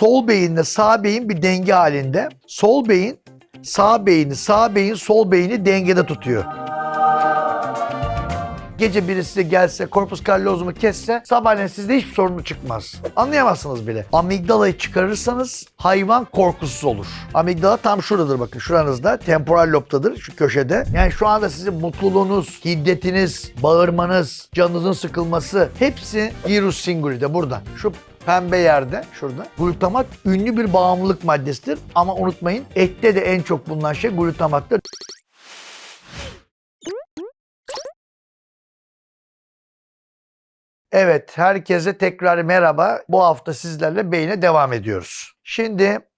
sol beyinle sağ beyin bir denge halinde. Sol beyin sağ beyni, sağ beyin sol beyni dengede tutuyor. Gece birisi gelse, korpus kallozumu kesse sabahleyin sizde hiçbir sorunu çıkmaz. Anlayamazsınız bile. Amigdalayı çıkarırsanız hayvan korkusuz olur. Amigdala tam şuradadır bakın şuranızda. Temporal lobtadır şu köşede. Yani şu anda sizin mutluluğunuz, hiddetiniz, bağırmanız, canınızın sıkılması hepsi gyrus singulide burada. Şu pembe yerde şurada. Glutamat ünlü bir bağımlılık maddesidir ama unutmayın ette de en çok bulunan şey glutamattır. Evet, herkese tekrar merhaba. Bu hafta sizlerle beyine devam ediyoruz. Şimdi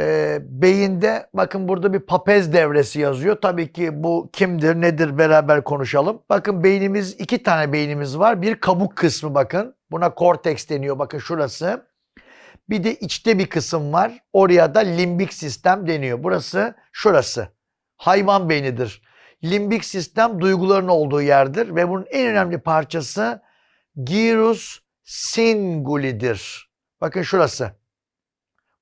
e, beyinde bakın burada bir papez devresi yazıyor. Tabii ki bu kimdir, nedir beraber konuşalım. Bakın beynimiz, iki tane beynimiz var. Bir kabuk kısmı bakın. Buna korteks deniyor bakın şurası. Bir de içte bir kısım var. Oraya da limbik sistem deniyor. Burası şurası. Hayvan beynidir. Limbik sistem duyguların olduğu yerdir ve bunun en önemli parçası gyrus singulidir. Bakın şurası.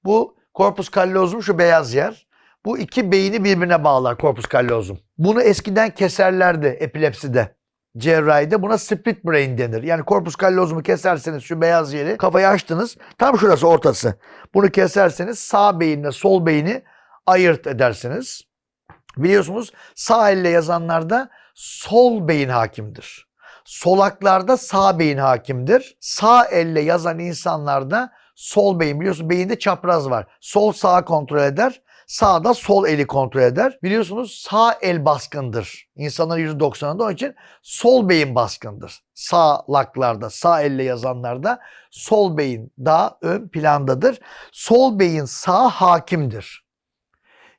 Bu corpus callosum şu beyaz yer. Bu iki beyni birbirine bağlar corpus callosum. Bunu eskiden keserlerdi epilepside. Cerrahide buna split brain denir. Yani corpus callosumu keserseniz şu beyaz yeri kafayı açtınız. Tam şurası ortası. Bunu keserseniz sağ beyinle sol beyni ayırt edersiniz. Biliyorsunuz sağ elle yazanlarda sol beyin hakimdir. Solaklarda sağ beyin hakimdir. Sağ elle yazan insanlarda sol beyin. Biliyorsunuz beyinde çapraz var. Sol sağa kontrol eder. Sağda sol eli kontrol eder. Biliyorsunuz sağ el baskındır. İnsanların %90'ında onun için sol beyin baskındır. Sağlaklarda, sağ elle yazanlarda sol beyin daha ön plandadır. Sol beyin sağ hakimdir.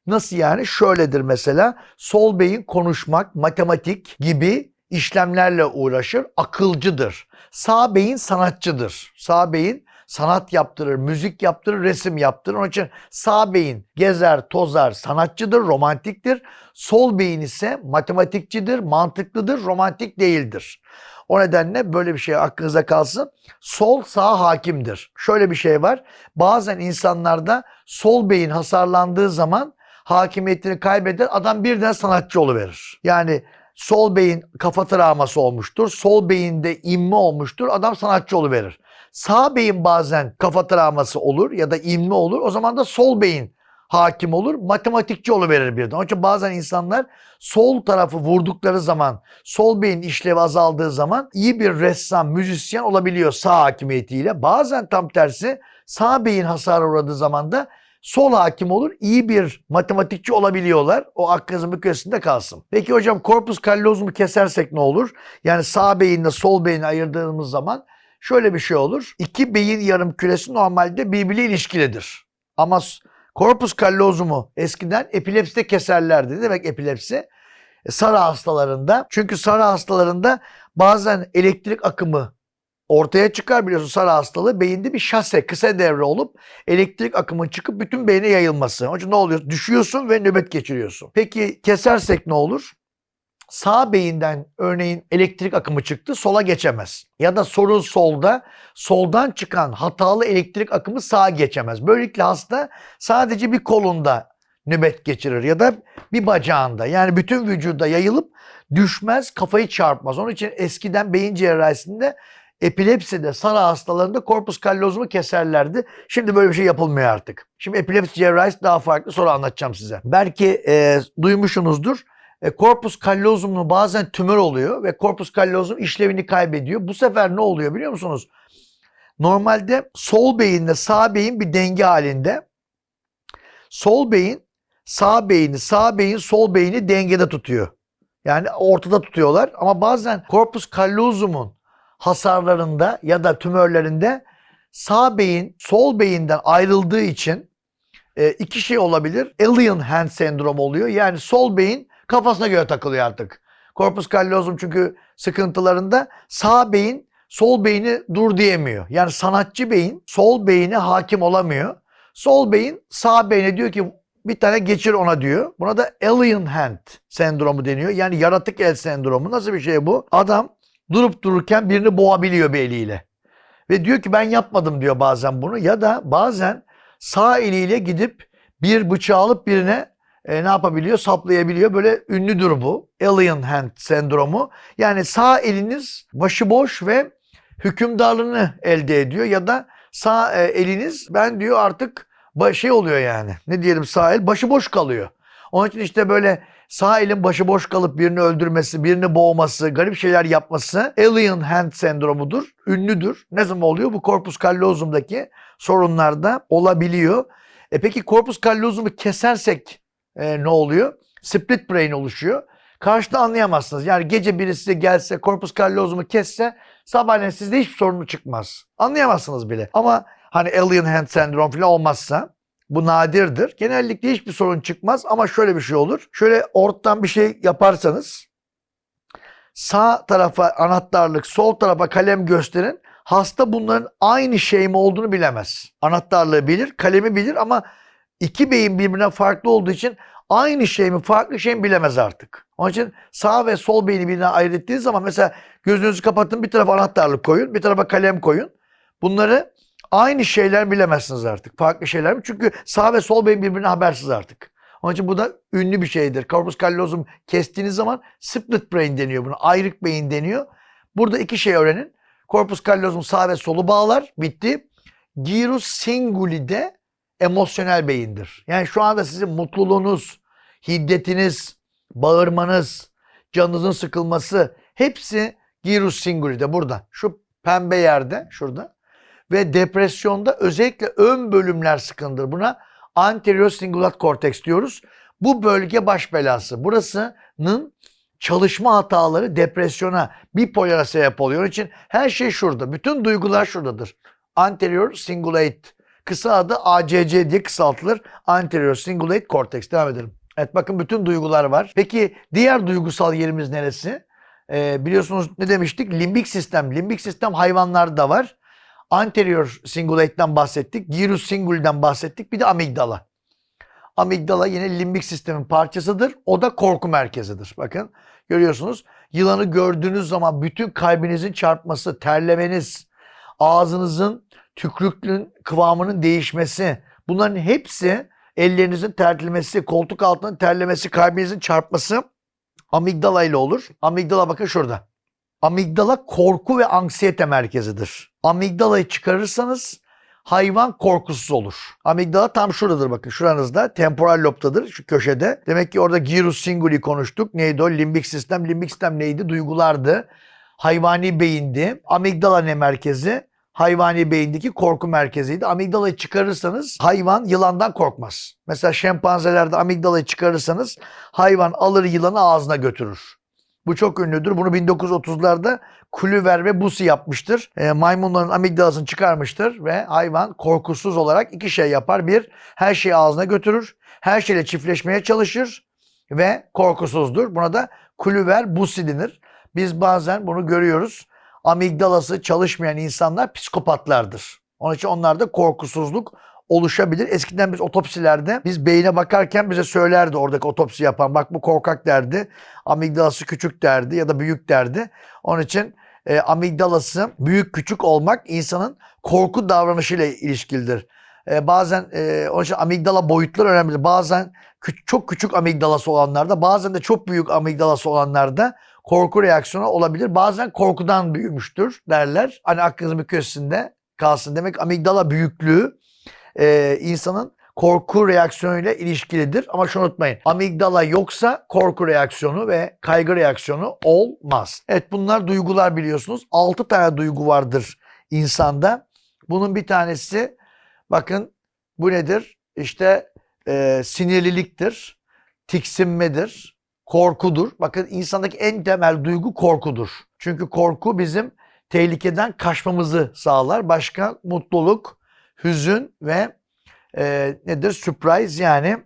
Nasıl yani? Şöyledir mesela. Sol beyin konuşmak, matematik gibi işlemlerle uğraşır, akılcıdır. Sağ beyin sanatçıdır. Sağ beyin sanat yaptırır, müzik yaptırır, resim yaptırır. Onun için sağ beyin gezer, tozar, sanatçıdır, romantiktir. Sol beyin ise matematikçidir, mantıklıdır, romantik değildir. O nedenle böyle bir şey aklınıza kalsın. Sol sağ hakimdir. Şöyle bir şey var. Bazen insanlarda sol beyin hasarlandığı zaman hakimiyetini kaybeder. Adam birden sanatçı oluverir. Yani sol beyin kafa travması olmuştur. Sol beyinde inme olmuştur. Adam sanatçı oluverir. Sağ beyin bazen kafa travması olur ya da inme olur. O zaman da sol beyin hakim olur. Matematikçi oluverir birden. Onun için bazen insanlar sol tarafı vurdukları zaman, sol beyin işlevi azaldığı zaman iyi bir ressam, müzisyen olabiliyor sağ hakimiyetiyle. Bazen tam tersi sağ beyin hasar uğradığı zaman da sol hakim olur, iyi bir matematikçi olabiliyorlar. O bir köşesinde kalsın. Peki hocam korpus callosumu kesersek ne olur? Yani sağ beyinle sol beyni ayırdığımız zaman şöyle bir şey olur. İki beyin yarım küresi normalde birbiriyle ilişkilidir. Ama korpus callosumu eskiden epilepside keserlerdi. Ne demek epilepsi? E, Sarı hastalarında. Çünkü sarı hastalarında bazen elektrik akımı ortaya çıkar biliyorsun sarı hastalığı beyinde bir şase kısa devre olup elektrik akımın çıkıp bütün beyne yayılması. Onun için ne oluyor? Düşüyorsun ve nöbet geçiriyorsun. Peki kesersek ne olur? Sağ beyinden örneğin elektrik akımı çıktı sola geçemez. Ya da sorun solda soldan çıkan hatalı elektrik akımı sağa geçemez. Böylelikle hasta sadece bir kolunda nöbet geçirir ya da bir bacağında yani bütün vücuda yayılıp düşmez kafayı çarpmaz. Onun için eskiden beyin cerrahisinde epilepside, sarı hastalarında korpus callosumu keserlerdi. Şimdi böyle bir şey yapılmıyor artık. Şimdi epilepsi cerrahisi daha farklı sonra anlatacağım size. Belki e, duymuşsunuzdur. E, korpus callosumlu bazen tümör oluyor ve korpus callosum işlevini kaybediyor. Bu sefer ne oluyor biliyor musunuz? Normalde sol beyinle sağ beyin bir denge halinde. Sol beyin sağ beyni, sağ beyin sol beyni dengede tutuyor. Yani ortada tutuyorlar ama bazen korpus callosumun hasarlarında ya da tümörlerinde sağ beyin sol beyinden ayrıldığı için e, iki şey olabilir. Alien hand sendromu oluyor. Yani sol beyin kafasına göre takılıyor artık. Korpus callosum çünkü sıkıntılarında sağ beyin sol beyni dur diyemiyor. Yani sanatçı beyin sol beyine hakim olamıyor. Sol beyin sağ beyne diyor ki bir tane geçir ona diyor. Buna da alien hand sendromu deniyor. Yani yaratık el sendromu. Nasıl bir şey bu? Adam durup dururken birini boğabiliyor bir eliyle. Ve diyor ki ben yapmadım diyor bazen bunu. Ya da bazen sağ eliyle gidip bir bıçağı alıp birine e, ne yapabiliyor? Saplayabiliyor. Böyle ünlüdür bu. Alien hand sendromu. Yani sağ eliniz başıboş ve hükümdarlığını elde ediyor. Ya da sağ e, eliniz ben diyor artık şey oluyor yani. Ne diyelim sağ el başıboş kalıyor. Onun için işte böyle sağ elin başıboş kalıp birini öldürmesi, birini boğması, garip şeyler yapması alien hand sendromudur. Ünlüdür. Ne zaman oluyor? Bu corpus callosum'daki sorunlarda olabiliyor. E peki corpus callosumu kesersek e, ne oluyor? Split brain oluşuyor. Karşıda anlayamazsınız. Yani gece birisi gelse corpus callosumu kesse sabahleyin sizde hiçbir sorunu çıkmaz. Anlayamazsınız bile. Ama hani alien hand sendrom falan olmazsa bu nadirdir. Genellikle hiçbir sorun çıkmaz ama şöyle bir şey olur. Şöyle ortadan bir şey yaparsanız sağ tarafa anahtarlık, sol tarafa kalem gösterin. Hasta bunların aynı şey mi olduğunu bilemez. Anahtarlığı bilir, kalemi bilir ama iki beyin birbirine farklı olduğu için aynı şey mi farklı şey mi bilemez artık. Onun için sağ ve sol beyni birbirine ayırt ettiğiniz zaman mesela gözünüzü kapatın bir tarafa anahtarlık koyun, bir tarafa kalem koyun. Bunları aynı şeyler bilemezsiniz artık. Farklı şeyler mi? Çünkü sağ ve sol beyin birbirine habersiz artık. Onun için bu da ünlü bir şeydir. Corpus callosum kestiğiniz zaman split brain deniyor buna. Ayrık beyin deniyor. Burada iki şey öğrenin. Corpus callosum sağ ve solu bağlar. Bitti. Gyrus singuli de emosyonel beyindir. Yani şu anda sizin mutluluğunuz, hiddetiniz, bağırmanız, canınızın sıkılması hepsi gyrus singuli'de burada. Şu pembe yerde şurada. Ve depresyonda özellikle ön bölümler sıkındır. Buna anterior cingulate cortex diyoruz. Bu bölge baş belası. Burasının çalışma hataları depresyona, bipolara sebep oluyor. Onun için her şey şurada. Bütün duygular şuradadır. Anterior cingulate. Kısa adı ACC diye kısaltılır. Anterior cingulate cortex. Devam edelim. Evet bakın bütün duygular var. Peki diğer duygusal yerimiz neresi? Ee, biliyorsunuz ne demiştik? Limbik sistem. Limbik sistem hayvanlarda var. Anterior cingulate'den bahsettik. Gyrus singuli'den bahsettik. Bir de amigdala. Amigdala yine limbik sistemin parçasıdır. O da korku merkezidir. Bakın görüyorsunuz. Yılanı gördüğünüz zaman bütün kalbinizin çarpması, terlemeniz, ağzınızın tükrüklüğün kıvamının değişmesi. Bunların hepsi ellerinizin terlemesi, koltuk altının terlemesi, kalbinizin çarpması amigdala ile olur. Amigdala bakın şurada. Amigdala korku ve anksiyete merkezidir. Amigdalayı çıkarırsanız hayvan korkusuz olur. Amigdala tam şuradadır bakın şuranızda temporal lobtadır şu köşede. Demek ki orada gyrus singuli konuştuk. Neydi o? Limbik sistem. Limbik sistem neydi? Duygulardı. Hayvani beyindi. Amigdala ne merkezi? Hayvani beyindeki korku merkeziydi. Amigdalayı çıkarırsanız hayvan yılandan korkmaz. Mesela şempanzelerde amigdalayı çıkarırsanız hayvan alır yılanı ağzına götürür. Bu çok ünlüdür. Bunu 1930'larda Kulüver ve Busi yapmıştır. E, maymunların amigdalasını çıkarmıştır ve hayvan korkusuz olarak iki şey yapar. Bir, her şeyi ağzına götürür. Her şeyle çiftleşmeye çalışır ve korkusuzdur. Buna da Kulüver Busi denir. Biz bazen bunu görüyoruz. Amigdalası çalışmayan insanlar psikopatlardır. Onun için onlarda korkusuzluk oluşabilir. Eskiden biz otopsilerde biz beyine bakarken bize söylerdi oradaki otopsi yapan. Bak bu korkak derdi. Amigdalası küçük derdi ya da büyük derdi. Onun için e, amigdalası büyük küçük olmak insanın korku davranışıyla ilişkilidir. E, bazen e, onun için amigdala boyutları önemlidir. Bazen kü- çok küçük amigdalası olanlarda bazen de çok büyük amigdalası olanlarda korku reaksiyonu olabilir. Bazen korkudan büyümüştür derler. Hani aklınızın bir köşesinde kalsın. Demek amigdala büyüklüğü e, insanın korku reaksiyonuyla ilişkilidir. Ama şunu unutmayın. Amigdala yoksa korku reaksiyonu ve kaygı reaksiyonu olmaz. Evet bunlar duygular biliyorsunuz. 6 tane duygu vardır insanda. Bunun bir tanesi bakın bu nedir? İşte e, sinirliliktir, tiksinmedir, korkudur. Bakın insandaki en temel duygu korkudur. Çünkü korku bizim tehlikeden kaçmamızı sağlar. Başka mutluluk, hüzün ve e, nedir? Surprise yani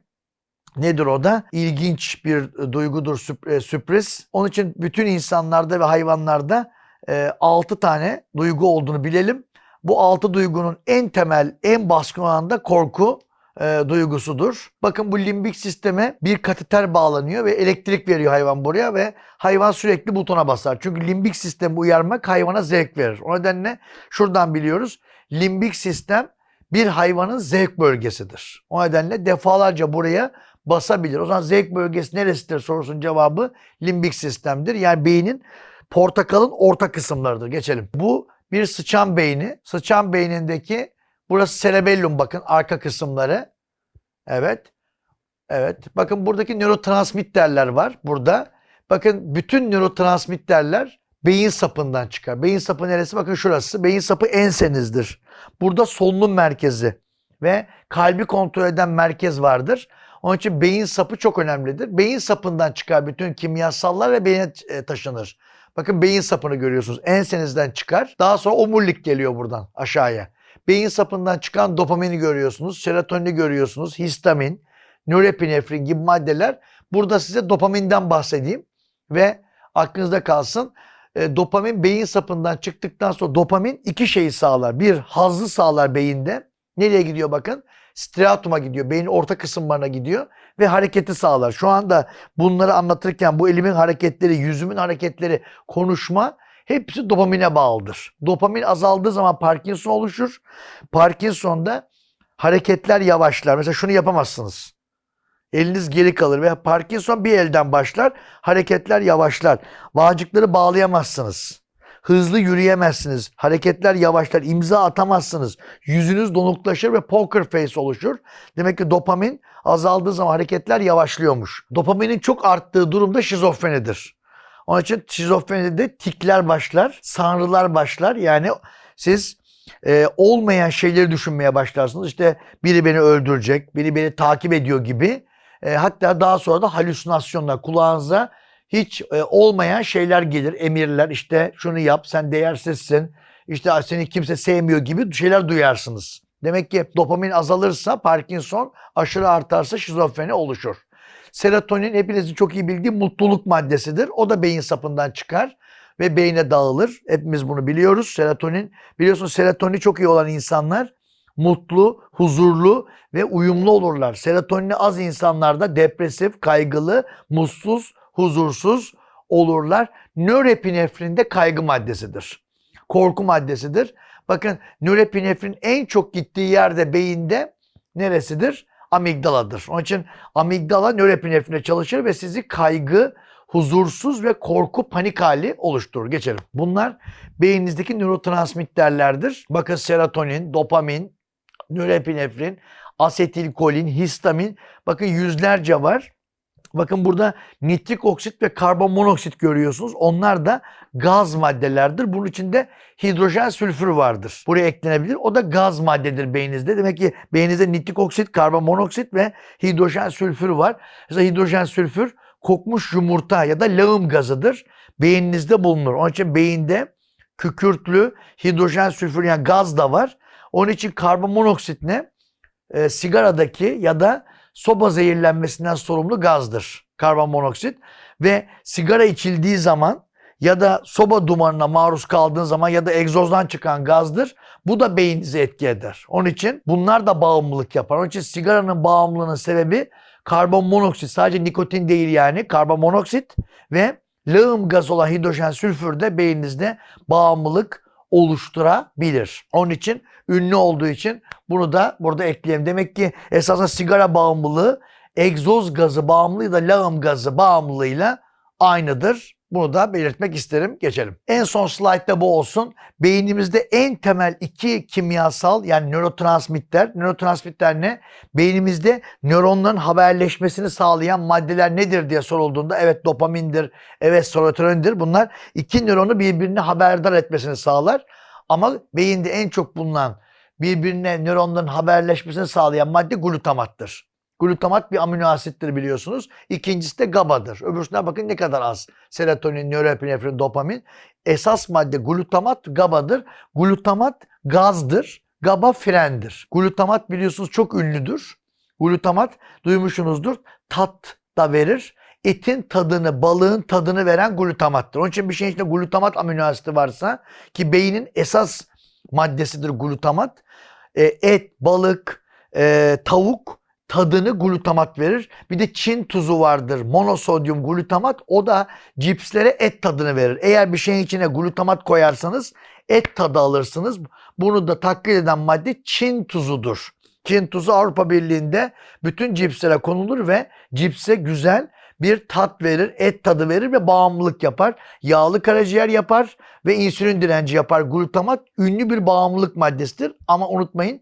nedir o da? İlginç bir duygudur, e, sürpriz. Onun için bütün insanlarda ve hayvanlarda e, 6 tane duygu olduğunu bilelim. Bu altı duygunun en temel, en baskın olan da korku e, duygusudur. Bakın bu limbik sisteme bir kateter bağlanıyor ve elektrik veriyor hayvan buraya ve hayvan sürekli butona basar. Çünkü limbik sistemi uyarmak hayvana zevk verir. O nedenle şuradan biliyoruz. Limbik sistem bir hayvanın zevk bölgesidir. O nedenle defalarca buraya basabilir. O zaman zevk bölgesi neresidir sorusunun cevabı limbik sistemdir. Yani beynin portakalın orta kısımlarıdır. Geçelim. Bu bir sıçan beyni. Sıçan beynindeki burası cerebellum bakın arka kısımları. Evet. Evet. Bakın buradaki nörotransmitterler var burada. Bakın bütün nörotransmitterler beyin sapından çıkar. Beyin sapı neresi? Bakın şurası. Beyin sapı ensenizdir. Burada solunum merkezi ve kalbi kontrol eden merkez vardır. Onun için beyin sapı çok önemlidir. Beyin sapından çıkar bütün kimyasallar ve beyne e, taşınır. Bakın beyin sapını görüyorsunuz. Ensenizden çıkar. Daha sonra omurilik geliyor buradan aşağıya. Beyin sapından çıkan dopamini görüyorsunuz. Serotonini görüyorsunuz. Histamin, norepinefrin gibi maddeler. Burada size dopaminden bahsedeyim. Ve aklınızda kalsın. E, dopamin beyin sapından çıktıktan sonra dopamin iki şeyi sağlar. Bir, hazzı sağlar beyinde. Nereye gidiyor bakın? Striatuma gidiyor. Beynin orta kısımlarına gidiyor ve hareketi sağlar. Şu anda bunları anlatırken bu elimin hareketleri, yüzümün hareketleri, konuşma hepsi dopamine bağlıdır. Dopamin azaldığı zaman Parkinson oluşur. Parkinson'da hareketler yavaşlar. Mesela şunu yapamazsınız. Eliniz geri kalır ve Parkinson bir elden başlar. Hareketler yavaşlar. Bağcıkları bağlayamazsınız. Hızlı yürüyemezsiniz. Hareketler yavaşlar. imza atamazsınız. Yüzünüz donuklaşır ve poker face oluşur. Demek ki dopamin azaldığı zaman hareketler yavaşlıyormuş. Dopaminin çok arttığı durumda şizofrenidir. Onun için şizofrenide tikler başlar, sanrılar başlar. Yani siz e, olmayan şeyleri düşünmeye başlarsınız. İşte biri beni öldürecek, biri beni takip ediyor gibi. E, hatta daha sonra da halüsinasyonlar kulağınıza hiç e, olmayan şeyler gelir, emirler. İşte şunu yap, sen değersizsin. İşte seni kimse sevmiyor gibi şeyler duyarsınız. Demek ki dopamin azalırsa Parkinson, aşırı artarsa şizofreni oluşur. Serotonin hepinizin çok iyi bildiği mutluluk maddesidir. O da beyin sapından çıkar ve beyne dağılır. Hepimiz bunu biliyoruz. Serotonin, biliyorsunuz serotoni çok iyi olan insanlar mutlu, huzurlu ve uyumlu olurlar. Serotonini az insanlarda depresif, kaygılı, mutsuz, huzursuz olurlar. Nörepinefrin de kaygı maddesidir. Korku maddesidir. Bakın nörepinefrin en çok gittiği yerde beyinde neresidir? Amigdaladır. Onun için amigdala nörepinefrine çalışır ve sizi kaygı, huzursuz ve korku panik hali oluşturur. Geçelim. Bunlar beyninizdeki nörotransmitterlerdir. Bakın serotonin, dopamin, nörepinefrin, asetilkolin, histamin. Bakın yüzlerce var. Bakın burada nitrik oksit ve karbon monoksit görüyorsunuz. Onlar da gaz maddelerdir. Bunun içinde hidrojen sülfür vardır. Buraya eklenebilir. O da gaz maddedir beyninizde. Demek ki beyninizde nitrik oksit, karbon monoksit ve hidrojen sülfür var. Mesela hidrojen sülfür kokmuş yumurta ya da lağım gazıdır. Beyninizde bulunur. Onun için beyinde kükürtlü hidrojen sülfür yani gaz da var. Onun için karbon monoksit ne? E, sigaradaki ya da soba zehirlenmesinden sorumlu gazdır karbon monoksit ve sigara içildiği zaman ya da soba dumanına maruz kaldığın zaman ya da egzozdan çıkan gazdır. Bu da beyninizi etki eder. Onun için bunlar da bağımlılık yapar. Onun için sigaranın bağımlılığının sebebi karbon monoksit. Sadece nikotin değil yani karbon monoksit ve lağım gaz olan hidrojen sülfür de beyninizde bağımlılık oluşturabilir. Onun için ünlü olduğu için bunu da burada ekleyelim. Demek ki esasında sigara bağımlılığı egzoz gazı bağımlılığı da lağım gazı bağımlılığıyla aynıdır. Bunu da belirtmek isterim. Geçelim. En son slaytta bu olsun. Beynimizde en temel iki kimyasal yani nörotransmitter. Nörotransmitter ne? Beynimizde nöronların haberleşmesini sağlayan maddeler nedir diye sorulduğunda evet dopamindir, evet serotonindir. Bunlar iki nöronu birbirine haberdar etmesini sağlar. Ama beyinde en çok bulunan birbirine nöronların haberleşmesini sağlayan madde glutamattır. Glutamat bir amino asittir biliyorsunuz. İkincisi de GABA'dır. Öbürsüne bakın ne kadar az. Serotonin, nöropinefrin, dopamin. Esas madde glutamat, GABA'dır. Glutamat gazdır. GABA frendir. Glutamat biliyorsunuz çok ünlüdür. Glutamat duymuşsunuzdur. Tat da verir. Etin tadını, balığın tadını veren glutamattır. Onun için bir şeyin içinde glutamat amino asiti varsa ki beynin esas maddesidir glutamat. E, et, balık, e, tavuk tadını glutamat verir. Bir de Çin tuzu vardır. Monosodyum glutamat. O da cipslere et tadını verir. Eğer bir şeyin içine glutamat koyarsanız et tadı alırsınız. Bunu da taklit eden madde Çin tuzudur. Çin tuzu Avrupa Birliği'nde bütün cipslere konulur ve cipse güzel bir tat verir, et tadı verir ve bağımlılık yapar. Yağlı karaciğer yapar ve insülin direnci yapar. Glutamat ünlü bir bağımlılık maddesidir. Ama unutmayın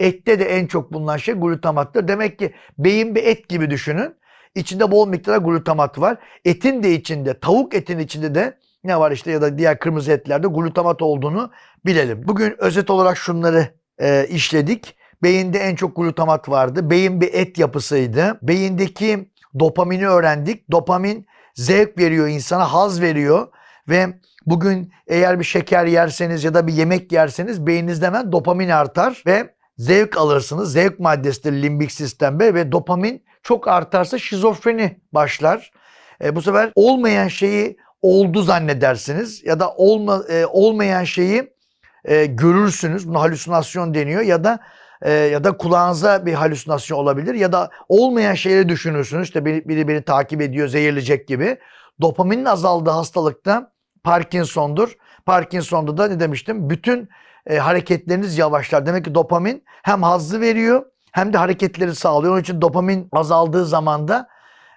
ette de en çok bulunan şey glutamattır. Demek ki beyin bir et gibi düşünün. İçinde bol miktarda glutamat var. Etin de içinde, tavuk etin içinde de ne var işte ya da diğer kırmızı etlerde glutamat olduğunu bilelim. Bugün özet olarak şunları e, işledik. Beyinde en çok glutamat vardı. Beyin bir et yapısıydı. Beyindeki dopamini öğrendik. Dopamin zevk veriyor insana, haz veriyor ve bugün eğer bir şeker yerseniz ya da bir yemek yerseniz beyninizde hemen dopamin artar ve zevk alırsınız. Zevk maddesidir limbik sistemde ve dopamin çok artarsa şizofreni başlar. E, bu sefer olmayan şeyi oldu zannedersiniz ya da olma, e, olmayan şeyi e, görürsünüz. Buna halüsinasyon deniyor ya da e, ya da kulağınıza bir halüsinasyon olabilir ya da olmayan şeyleri düşünürsünüz. İşte biri, biri beni takip ediyor, zehirleyecek gibi. Dopaminin azaldığı hastalıkta Parkinson'dur. Parkinson'da da ne demiştim? Bütün e, hareketleriniz yavaşlar. Demek ki dopamin hem hazzı veriyor hem de hareketleri sağlıyor. Onun için dopamin azaldığı zaman da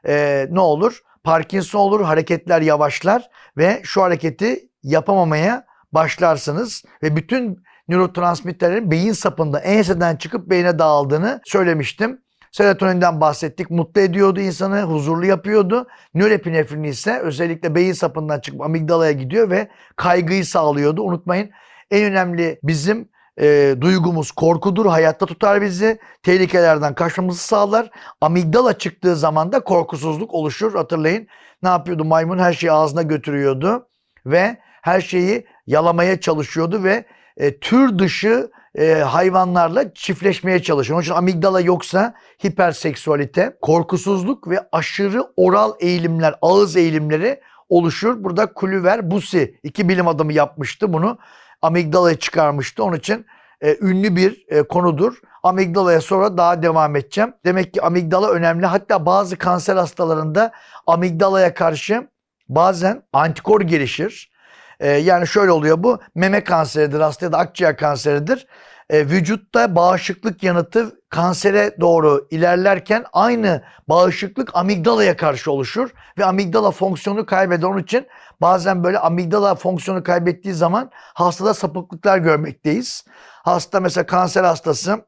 e, ne olur? Parkinson olur, hareketler yavaşlar ve şu hareketi yapamamaya başlarsınız ve bütün nörotransmitterlerin beyin sapında enseden çıkıp beyne dağıldığını söylemiştim. Serotoninden bahsettik. Mutlu ediyordu insanı, huzurlu yapıyordu. Nörepinefrin ise özellikle beyin sapından çıkıp amigdalaya gidiyor ve kaygıyı sağlıyordu. Unutmayın en önemli bizim e, duygumuz korkudur. Hayatta tutar bizi. Tehlikelerden kaçmamızı sağlar. Amigdala çıktığı zaman da korkusuzluk oluşur. Hatırlayın ne yapıyordu? Maymun her şeyi ağzına götürüyordu ve her şeyi yalamaya çalışıyordu ve e, tür dışı e, hayvanlarla çiftleşmeye çalışıyor. Onun için amigdala yoksa hiperseksüalite, korkusuzluk ve aşırı oral eğilimler, ağız eğilimleri oluşur. Burada Kulüver Busi iki bilim adamı yapmıştı bunu. Amigdalayı çıkarmıştı. Onun için e, ünlü bir e, konudur. Amigdalaya sonra daha devam edeceğim. Demek ki amigdala önemli. Hatta bazı kanser hastalarında amigdalaya karşı bazen antikor gelişir. E, yani şöyle oluyor bu. Meme kanseridir hasta ya da akciğer kanseridir. E, vücutta bağışıklık yanıtı kansere doğru ilerlerken aynı bağışıklık amigdalaya karşı oluşur ve amigdala fonksiyonu kaybeder. Onun için bazen böyle amigdala fonksiyonu kaybettiği zaman hastada sapıklıklar görmekteyiz. Hasta mesela kanser hastası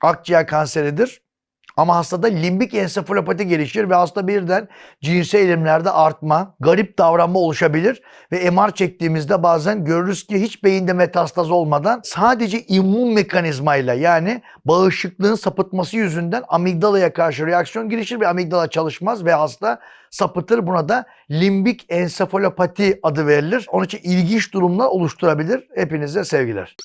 akciğer kanseridir. Ama hastada limbik ensefalopati gelişir ve hasta birden cinsel eğilimlerde artma, garip davranma oluşabilir. Ve MR çektiğimizde bazen görürüz ki hiç beyinde metastaz olmadan sadece immün mekanizmayla yani bağışıklığın sapıtması yüzünden amigdalaya karşı reaksiyon gelişir ve amigdala çalışmaz ve hasta sapıtır. Buna da limbik ensefalopati adı verilir. Onun için ilginç durumlar oluşturabilir. Hepinize sevgiler.